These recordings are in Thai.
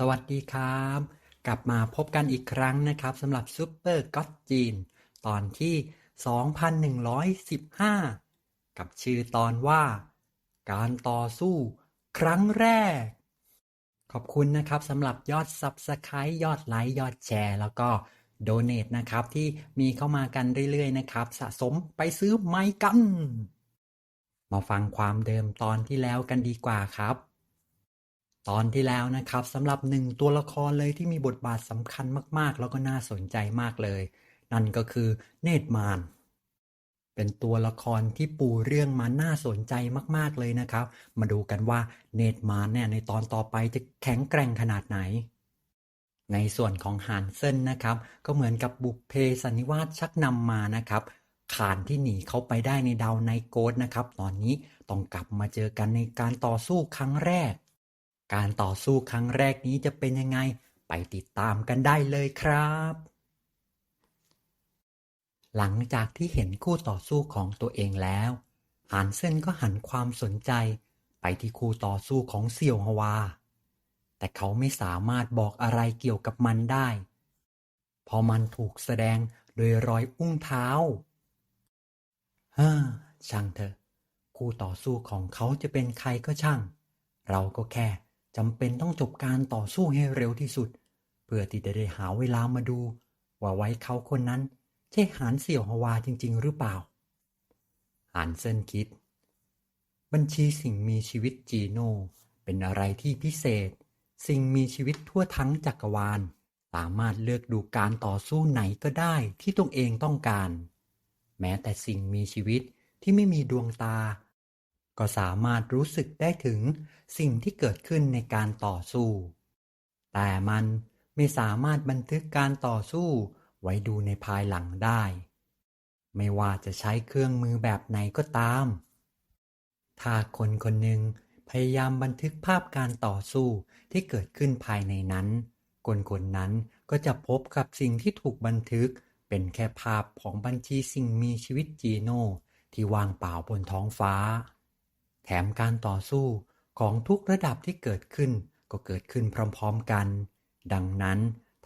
สวัสดีครับ กลับมาพบกันอีกครั้งนะครับสำหรับซูเปอร์ก็ d จีน ตอนที่ 2115 กับชื่อตอนว่า การต่อสู้ครั้งแรก ขอบคุณนะครับสำหรับยอด Subscribe ยอดไลค์ยอดแชร์ แล้วก็โดเน a นะครับ ที่มีเข้ามากันเรื่อยๆนะครับ สะสมไปซื้อไม้กัน มาฟังความเดิมตอนที่แล้วกันดีกว่าครับ ตอนที่แล้วนะครับสำหรับหนึ่งตัวละครเลยที่มีบทบาทสำคัญมาก ๆ แล้วก็น่าสนใจมากเลย นั่นก็คือเนตรมาน เป็นตัวละครที่ปูเรื่องมาน่าสนใจมาก ๆ เลยนะครับ มาดูกันว่าเนตรมานเนี่ยในตอนต่อไปจะแข็งแกร่งขนาดไหน ในส่วนของฮานเซนนะครับ ก็เหมือนกับบุพเพสันนิวาสชักนำมานะครับขานที่หนีเข้าไปได้ในดาวไนโกดนะครับ ตอนนี้ต้องกลับมาเจอกันในการต่อสู้ครั้งแรก การต่อสู้ครั้งแรกนี้จะเป็นยังไง ไปติดตามกันได้เลยครับ หลังจากที่เห็นคู่ต่อสู้ของตัวเองแล้วหานเซนก็หันความสนใจไปที่คู่ต่อสู้ของเสี่ยวฮวา แต่เขาไม่สามารถบอกอะไรเกี่ยวกับมันได้เพราะมันถูกแสดงโดยรอยอุ้งเท้าเฮ้อช่างเถอะ คู่ต่อสู้ของเขาจะเป็นใครก็ช่าง เราก็แค่ จำเป็นต้องจบการต่อสู้ให้เร็วที่สุด เพื่อที่จะได้หาเวลามาดู ว่าไว้เขาคนนั้น ใช่หานเสี่ยวฮวาจริง ๆ หรือเปล่าหานเซินคิด บัญชีสิ่งมีชีวิตจีโน่เป็นอะไรที่พิเศษ สิ่งมีชีวิตทั่วทั้งจักรวาล สามารถเลือกดูการต่อสู้ไหนก็ได้ที่ตนเองต้องการ แม้แต่สิ่งมีชีวิตที่ไม่มีดวงตา ก็สามารถรู้สึกได้ถึงสิ่งที่เกิดขึ้นในการต่อสู้ แต่มันไม่สามารถบันทึกการต่อสู้ไว้ดูในภายหลังได้ ไม่ว่าจะใช้เครื่องมือแบบไหนก็ตาม ถ้าคนคนหนึ่งพยายามบันทึกภาพการต่อสู้ที่เกิดขึ้นภายในนั้น คนคนนั้นก็จะพบกับสิ่งที่ถูกบันทึกเป็นแค่ภาพของบัญชีสิ่งมีชีวิตจีโน่ที่วางเปล่าบนท้องฟ้า แถมการต่อสู้ของทุกระดับที่เกิดขึ้น ก็เกิดขึ้นพร้อมๆกัน ดังนั้น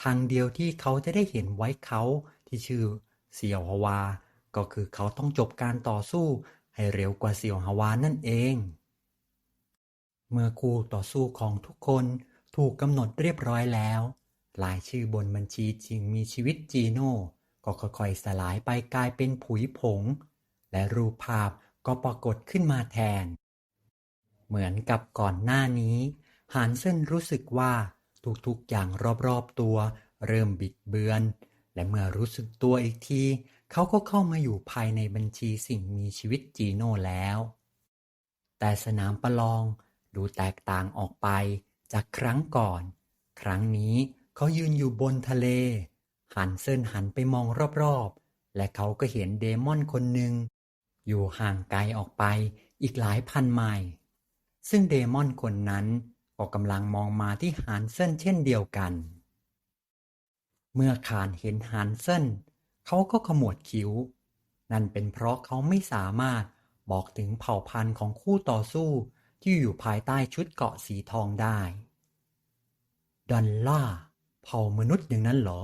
ทางเดียวที่เขาจะได้เห็นไว้เขาที่ชื่อเสี่ยวฮวา ก็คือเขาต้องจบการต่อสู้ให้เร็วกว่าเสี่ยวฮวานั่นเอง เมื่อคู่ต่อสู้ของทุกคนถูกกำหนดเรียบร้อยแล้วรายชื่อบนบัญชีจริงมีชีวิตจีโน่ก็ค่อยๆสลายไปกลายเป็นผุยผง และรูปภาพก็ปรากฏขึ้นมาแทน เหมือนกับก่อนหน้านี้ หานเส้นรู้สึกว่าทุกๆอย่างรอบๆตัว เริ่มบิดเบือน และเมื่อรู้สึกตัวอีกที เขาก็เข้ามาอยู่ภายในบัญชีสิ่งมีชีวิตจีโน่แล้ว แต่สนามประลองดูแตกต่างออกไปจากครั้งก่อน ครั้งนี้เขายืนอยู่บนทะเล หันเส้นหันไปมองรอบๆ และเขาก็เห็นเดมอนคนหนึ่งอยู่ห่างไกลออกไปอีกหลายพันไมล์ ซึ่งเดมอนคนนั้นก็กำลังมองมาที่ฮานเซนเช่นเดียวกัน เมื่อขานเห็นฮานเซนเขาก็ขมวดคิ้ว นั่นเป็นเพราะเขาไม่สามารถบอกถึงเผ่าพันธุ์ของคู่ต่อสู้ที่อยู่ภายใต้ชุดเกาะสีทองได้ดอนล่าเผ่ามนุษย์อย่างนั้นเหรอ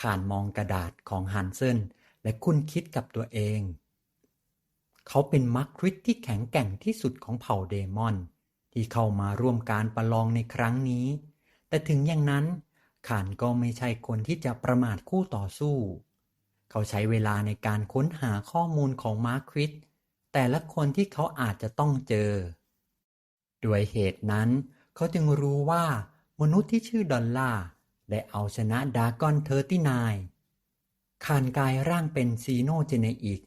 ขานมองกระดาษของฮันเซนและคุ้นคิดกับตัวเอง เขาเป็นมักคริสที่แข็งแกร่งที่สุดของเผ่าเดมอน ที่เข้ามาร่วมการประลองในครั้งนี้ แต่ถึงอย่างนั้นขานก็ไม่ใช่คนที่จะประมาทคู่ต่อสู้ เขาใช้เวลาในการค้นหาข้อมูลของมาร์คริสแต่ละคนที่เขาอาจจะต้องเจอ ด้วยเหตุนั้น เขาจึงรู้ว่ามนุษย์ที่ชื่อดอลล่าได้เอาชนะดากอนเทอร์ตี้นายขานกายร่างเป็นซีโนเจเนอิก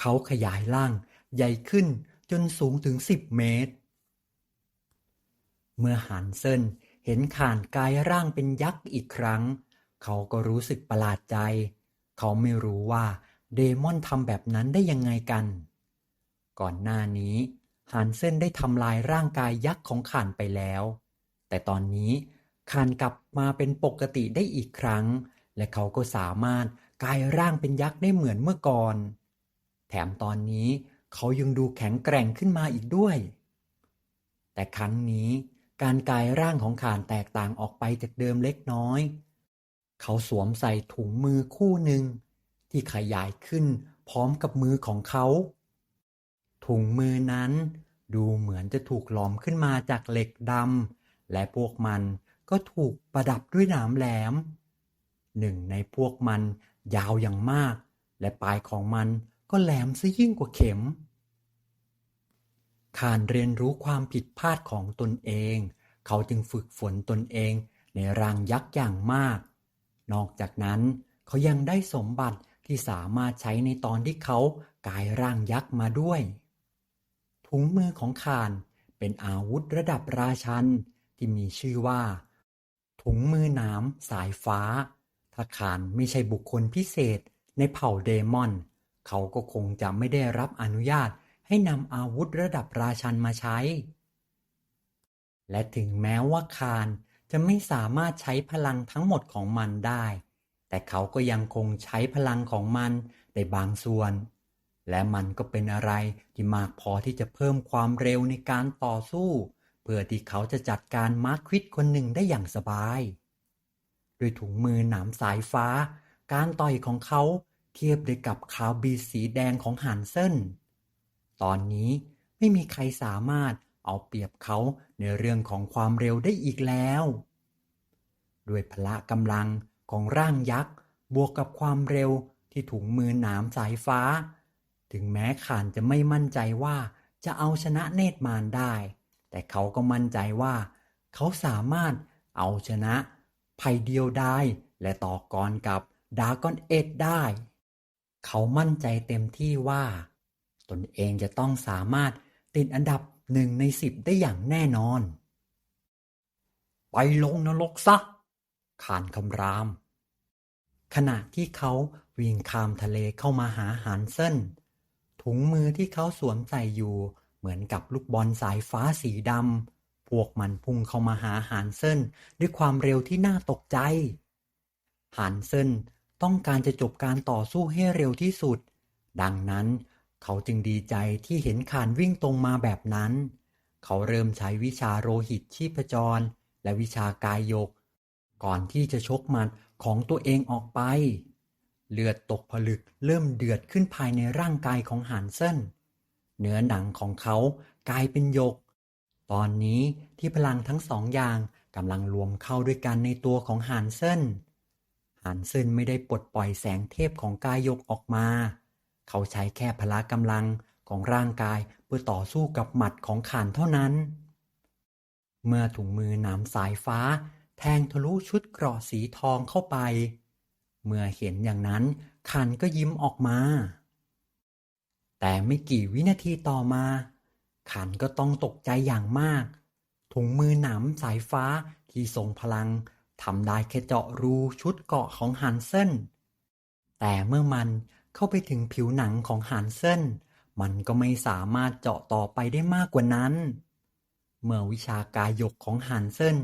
เขาขยายร่างใหญ่ขึ้นจนสูงถึงสิบเมตร เมื่อหันเซินเห็นข่านกายร่างเป็นยักษ์อีกครั้ง เขาก็รู้สึกประหลาดใจ เขาไม่รู้ว่าเดมอนทำแบบนั้นได้ยังไงกัน ก่อนหน้านี้หันเส้นได้ทำลายร่างกายยักษ์ของข่านไปแล้ว แต่ตอนนี้ข่านกลับมาเป็นปกติได้อีกครั้ง และเขาก็สามารถกลายร่างเป็นยักษ์ได้เหมือนเมื่อก่อน แถมตอนนี้เขายังดูแข็งแกร่งขึ้นมาอีกด้วย แต่ครั้งนี้การกลายร่างของขานแตกต่างออกไปจากเดิมเล็กน้อย เขาสวมใส่ถุงมือคู่หนึ่ง ที่ขยายขึ้นพร้อมกับมือของเขา ถุงมือนั้นดูเหมือนจะถูกหลอมขึ้นมาจากเหล็กดำและพวกมันก็ถูกประดับด้วยหนามแหลม หนึ่งในพวกมันยาวอย่างมาก และปลายของมัน ก็แหลมซะยิ่งกว่าเข็มขานเรียนรู้ความผิดพลาดของตนเอง เขาจึงฝึกฝนตนเองในร่างยักษ์อย่างมาก นอกจากนั้นเขายังได้สมบัติที่สามารถใช้ในตอนที่เขากลายร่างยักษ์มาด้วย ถุงมือของขานเป็นอาวุธระดับราชันที่มีชื่อว่า ถุงมือหนามสายฟ้า ถ้าขานไม่ใช่บุคคลพิเศษในเผ่าเดมอน เขาก็คงจะไม่ได้รับอนุญาตให้นำอาวุธระดับราชันมาใช้ และถึงแม้ว่าคานจะไม่สามารถใช้พลังทั้งหมดของมันได้ แต่เขาก็ยังคงใช้พลังของมันในบางส่วน และมันก็เป็นอะไรที่มากพอที่จะเพิ่มความเร็วในการต่อสู้ เพื่อที่เขาจะจัดการมาร์ควิดคนหนึ่งได้อย่างสบาย ด้วยถุงมือหนามสายฟ้า การต่อยของเขา เทียบได้กับคาวบีสีแดงของฮันเซนตอนนี้ไม่มีใครสามารถเอาเปรียบเขาในเรื่องของความเร็วได้อีกแล้ว ด้วยพละกำลังของร่างยักษ์บวกกับความเร็วที่ถุงมือหนามสายฟ้า ถึงแม้ขานจะไม่มั่นใจว่าจะเอาชนะเนตรมารได้ แต่เขาก็มั่นใจว่า เขาสามารถเอาชนะไผ่เดียวได้และต่อกรกับดากอนเอ็ดได้ เขามั่นใจเต็มที่ว่า ตนเองจะต้องสามารถติดอันดับหนึ่งในสิบได้อย่างแน่นอน ไปลงนรกซะขานคำราม ขณะที่เขาวิ่งข้ามทะเลเข้ามาหาหานเส้น ถุงมือที่เขาสวมใส่อยู่เหมือนกับลูกบอลสายฟ้าสีดำ พวกมันพุ่งเข้ามาหาหานเส้นด้วยความเร็วที่น่าตกใจ หานเส้น ต้องการจะจบการต่อสู้ให้เร็วที่สุด ดังนั้น เขาจึงดีใจที่เห็นขานวิ่งตรงมาแบบนั้น เขาเริ่มใช้วิชาโรหิตชีพจร และวิชากายยก ก่อนที่จะชกมันของตัวเองออกไป เลือดตกผลึกเริ่มเดือดขึ้นภายในร่างกายของหานเส้นเนื้อหนังของเขากลายเป็นยก ตอนนี้ที่พลังทั้งสองอย่างกำลังรวมเข้าด้วยกันในตัวของหานเส้น หานเส้นไม่ได้ปลดปล่อยแสงเทพของกายยกออกมา เขาใช้แค่พละกำลังของร่างกายเพื่อต่อสู้กับหมัดของขานเท่านั้น เมื่อถุงมือหนามสายฟ้าแทงทะลุชุดเกราะสีทองเข้าไป เมื่อเห็นอย่างนั้นขานก็ยิ้มออกมา แต่ไม่กี่วินาทีต่อมา ขันก็ต้องตกใจอย่างมาก ถุงมือหนามสายฟ้าที่ทรงพลัง ทำได้แค่เจาะรูชุดเกาะของฮันเซนแต่เมื่อมันเข้าไปถึงผิวหนังของหานเส้นมันก็ไม่สามารถเจาะต่อไปได้มากกว่านั้น เมื่อวิชากายยกของหานเส้น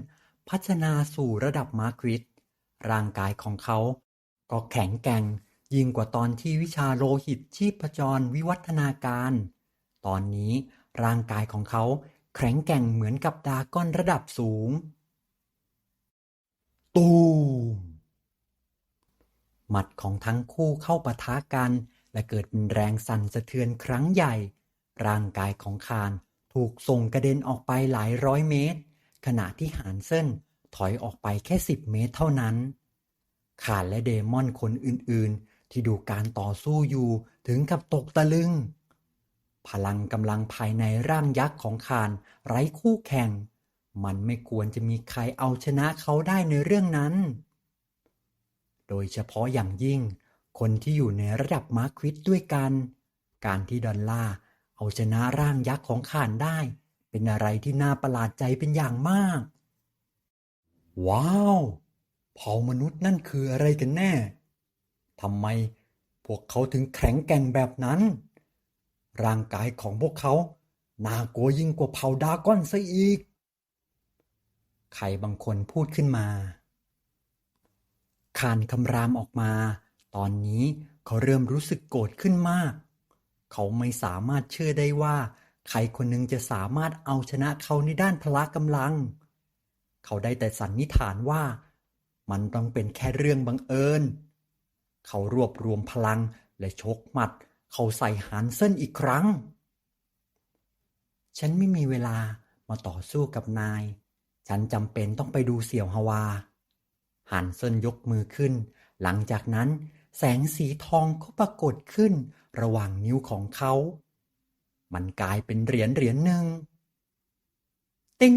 พัฒนาสู่ระดับมาร์กริดร่างกายของเขา ก็แข็งแกร่งยิ่งกว่าตอนที่วิชาโลหิตชีพจรวิวัฒนาการ ตอนนี้ร่างกายของเขาแข็งแกร่งเหมือนกับดาก้อนระดับสูง ตูม หมัดของทั้งคู่เข้าปะทะกัน และเกิดเป็นแรงสั่นสะเทือนครั้งใหญ่ ร่างกายของคานถูกส่งกระเด็นออกไปหลายร้อยเมตร ขณะที่หานเส้นถอยออกไปแค่สิบเมตรเท่านั้นคานและเดมอนคนอื่นๆ ที่ดูการต่อสู้อยู่ถึงกับตกตะลึง พลังกำลังภายในร่างยักษ์ของคานไร้คู่แข่ง มันไม่ควรจะมีใครเอาชนะเขาได้ในเรื่องนั้น โดยเฉพาะอย่างยิ่ง คนที่อยู่ในระดับมาร์ควิดด้วยกัน การที่ดอลล่าเอาชนะร่างยักษ์ของข่านได้ เป็นอะไรที่น่าประหลาดใจเป็นอย่างมาก ว้าวเผ่ามนุษย์นั่นคืออะไรกันแน่ทำไมพวกเขาถึงแข็งแกร่งแบบนั้น ร่างกายของพวกเขาน่ากลัวยิ่งกว่าเผ่าดาก้อนซะอีก ใครบางคนพูดขึ้นมาคานคำรามออกมา ตอนนี้เขาเริ่มรู้สึกโกรธขึ้นมาก เขาไม่สามารถเชื่อได้ว่า ใครคนหนึ่งจะสามารถเอาชนะเขาในด้านพละกำลัง เขาได้แต่สันนิษฐานว่า มันต้องเป็นแค่เรื่องบังเอิญ เขารวบรวมพลังและชกหมัด เขาใส่ฮันเซนอีกครั้ง ฉันไม่มีเวลามาต่อสู้กับนาย ฉันจำเป็นต้องไปดูเสี่ยวฮวาฮันเซินยกมือขึ้น หลังจากนั้นแสงสีทองก็ปรากฏขึ้นระหว่างนิ้วของเขา มันกลายเป็นเหรียญเหรียญหนึ่ง ติ้ง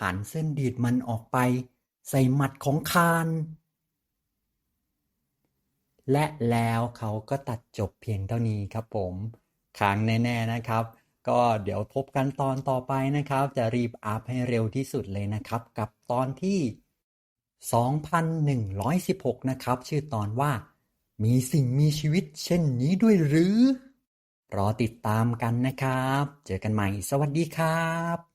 หันเส้นดีดมันออกไป ใส่หมัดของคาน และแล้วเขาก็ตัดจบเพียงเท่านี้ครับผมค้างแน่ ๆนะครับ ก็เดี๋ยวพบกันตอนต่อไปนะครับ จะรีบอัพให้เร็วที่สุดเลยนะครับ กับตอนที่ 2116 นะครับ ชื่อตอนว่า มีสิ่งมีชีวิตเช่นนี้ด้วยหรือ รอติดตามกันนะครับ เจอกันใหม่ สวัสดีครับ